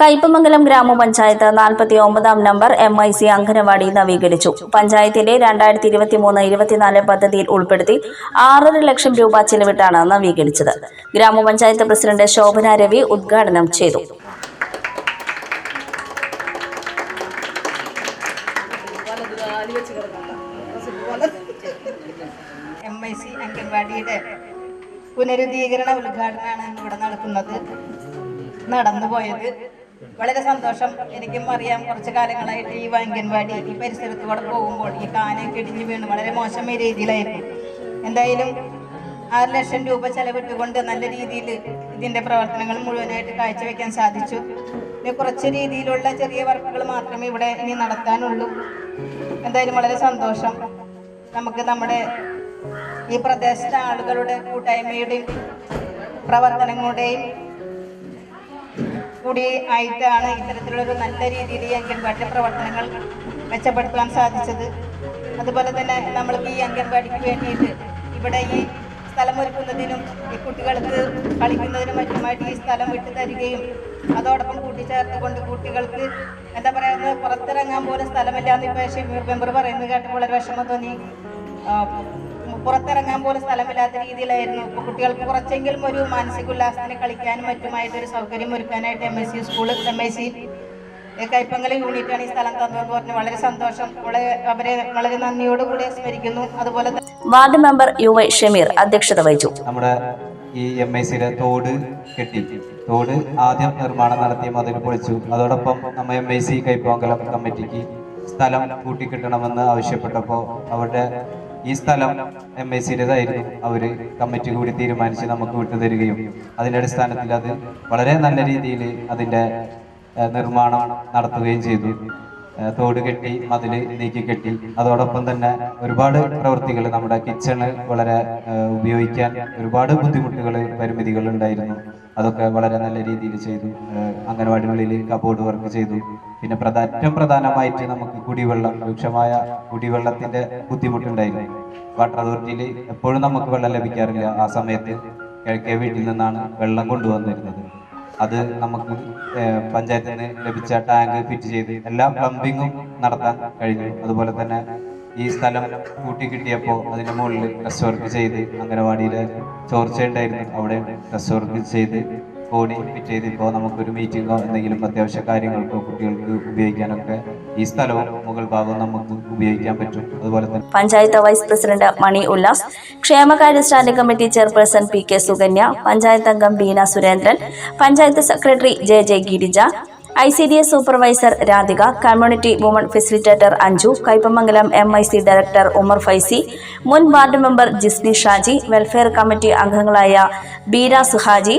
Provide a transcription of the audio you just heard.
കയ്പമംഗലം ഗ്രാമപഞ്ചായത്ത് നാൽപ്പത്തി ഒമ്പതാം number M I C anganwadi നവീകരിച്ചു. പഞ്ചായത്തിന്റെ രണ്ടായിരത്തി ഇരുപത്തിമൂന്ന് ഇരുപത്തിനാല് പദ്ധതിയിൽ ഉൾപ്പെടുത്തി ആറര ലക്ഷം രൂപ ചെലവിട്ടാണ് നവീകരിച്ചത്. ഗ്രാമപഞ്ചായത്ത് പ്രസിഡന്റ് ശോഭന രവി ഉദ്ഘാടനം ചെയ്തു. പുനരുദ്ധീകരണ ഉദ്ഘാടനമാണ് ഇവിടെ നടക്കുന്നത്. നടന്നുപോയത്. വളരെ സന്തോഷം. എനിക്കും അറിയാം കുറച്ച് കാലങ്ങളായിട്ട് ഈ വാങ്കൻവാടി ഈ പരിസരത്ത് കൂടെ പോകുമ്പോൾ ഈ കാനയൊക്കെ ഇടിഞ്ഞു വീണ് വളരെ മോശമായ രീതിയിലായിരുന്നു. എന്തായാലും ആറ് ലക്ഷം രൂപ ചെലവിട്ടുകൊണ്ട് നല്ല രീതിയിൽ ഇതിന്റെ പ്രവർത്തനങ്ങൾ മുഴുവനായിട്ട് കാഴ്ചവെക്കാൻ സാധിച്ചു. പിന്നെ കുറച്ച് രീതിയിലുള്ള ചെറിയ വർക്കുകൾ മാത്രമേ ഇവിടെ ഇനി നടത്താനുള്ളൂ. എന്തായാലും വളരെ സന്തോഷം. നമുക്ക് നമ്മുടെ ഈ പ്രദേശത്തെ ആളുകളുടെ കൂട്ടായ്മയുടെയും പ്രവർത്തനങ്ങളുടെയും കൂടി ആയിട്ടാണ് ഇത്തരത്തിലുള്ളൊരു നല്ല രീതിയിൽ ഈ അംഗൻവാടി പ്രവർത്തനങ്ങൾ മെച്ചപ്പെടുത്താൻ സാധിച്ചത്. അതുപോലെ തന്നെ നമ്മൾക്ക് ഈ അംഗൻവാടിക്ക് വേണ്ടിയിട്ട് ഇവിടെ ഈ സ്ഥലമൊരുക്കുന്നതിനും ഈ കുട്ടികൾക്ക് കളിക്കുന്നതിനും മറ്റുമായിട്ട് ഈ സ്ഥലം വിട്ടു തരികയും അതോടൊപ്പം കൂട്ടിച്ചേർത്തുകൊണ്ട് കുട്ടികൾക്ക് എന്താ പറയുക പുറത്തിറങ്ങാൻ പോലും സ്ഥലമില്ലാന്ന് ഇപ്പോൾ ഷമീർ മെമ്പർ പറയുന്നത് കേട്ടപ്പോൾ വളരെ വിഷമം തോന്നി. പുറത്തിറങ്ങാൻ പോലും സ്ഥലമില്ലാത്ത രീതിയിലായിരുന്നു. ഇപ്പോൾ കുട്ടികൾക്ക് കുറച്ചെങ്കിലും ഒരു മാനസിക ഉല്ലാസത്തിന് കളിക്കാനും മറ്റുമായിട്ട് ഒരു സൗകര്യം ഒരുക്കാനായിട്ട് M S C school M S C കൈപ്പങ്ങളെ യൂണിറ്റാണ് ഈ സ്ഥലം തന്നതെന്ന് പറഞ്ഞ് വളരെ സന്തോഷം. വളരെ അവരെ വളരെ നന്ദിയോടുകൂടി സ്മരിക്കുന്നു. അതുപോലെ തന്നെ ward member U Y Shameer അധ്യക്ഷത വഹിച്ചു. നമ്മുടെ ഈ എം ഐ സിയിലെ തോട് കെട്ടി. തോട് ആദ്യം നിർമ്മാണം നടത്തി മതിൽ പൊളിച്ചു. അതോടൊപ്പം നമ്മ എം ഐ സി കൈപ്പോങ്കലം കമ്മിറ്റിക്ക് സ്ഥലം കൂട്ടിക്കിട്ടണമെന്ന് ആവശ്യപ്പെട്ടപ്പോൾ അവരുടെ ഈ സ്ഥലം എം ഐ സിയുടേതായിരുന്നു അവർ കമ്മിറ്റി കൂടി തീരുമാനിച്ച് നമുക്ക് വിട്ടുതരികയും അതിന്റെ അടിസ്ഥാനത്തിൽ അത് വളരെ നല്ല രീതിയിൽ അതിന്റെ നിർമ്മാണം നടത്തുകയും ചെയ്തു. തോട് കെട്ടി മതിൽ നീക്കി കെട്ടി. അതോടൊപ്പം തന്നെ ഒരുപാട് പ്രവൃത്തികൾ നമ്മുടെ കിച്ചണ് വളരെ ഉപയോഗിക്കാൻ ഒരുപാട് ബുദ്ധിമുട്ടുകൾ പരിമിതികൾ ഉണ്ടായിരുന്നു. അതൊക്കെ വളരെ നല്ല രീതിയിൽ ചെയ്തു. അംഗനവാടികളിൽ കബോർഡ് വർക്ക് ചെയ്തു. പിന്നെ പ്രധാന ഏറ്റവും പ്രധാനമായിട്ട് നമുക്ക് കുടിവെള്ളം രൂക്ഷമായ കുടിവെള്ളത്തിന്റെ ബുദ്ധിമുട്ടുണ്ടായിരുന്നു. വാട്ടർ അതോറിറ്റിയിൽ എപ്പോഴും നമുക്ക് വെള്ളം ലഭിക്കാറില്ല. ആ സമയത്ത് കിഴക്കേ വീട്ടിൽ നിന്നാണ് വെള്ളം കൊണ്ടുവന്നിരുന്നത്. അത് നമുക്ക് പഞ്ചായത്തിന് ലഭിച്ച ടാങ്ക് ഫിറ്റ് ചെയ്ത് എല്ലാ പ്ലംബിങ്ങും നടത്താൻ കഴിഞ്ഞു. അതുപോലെ തന്നെ ഈ സ്ഥലം കൂട്ടി കിട്ടിയപ്പോൾ അതിന്റെ മുകളിൽ ഡ്രസ് വർക്ക് ചെയ്ത് അംഗനവാടിയിലെ ചോർച്ചയുണ്ടായിരുന്നു അവിടെ ഡ്രസ് വർക്ക് ചെയ്ത് കോണി ഫിറ്റ് ചെയ്ത് ഇപ്പോൾ നമുക്കൊരു മീറ്റിങ്ങോ എന്തെങ്കിലും അത്യാവശ്യ കാര്യങ്ങൾക്കോ കുട്ടികൾക്ക് ഉപയോഗിക്കാനൊക്കെ ഈ സ്ഥലവും മുകൾ ഭാഗവും നമുക്ക് ഉപയോഗിക്കാൻ പറ്റും. അതുപോലെ തന്നെ പഞ്ചായത്ത് വൈസ് പ്രസിഡന്റ് മണി ഉല്ലാസ് ക്ഷേമകാര്യ standing committee chairperson P K Sukanya panchayat അംഗം Beena Surendran panchayat secretary J J Girija I C D S supervisor Radhika community woman facilitator Anju Kaipamangalam M I C director Umar Faizy മുൻ ward member Jisni Shaji welfare committee അംഗങ്ങളായ Beera Suhaji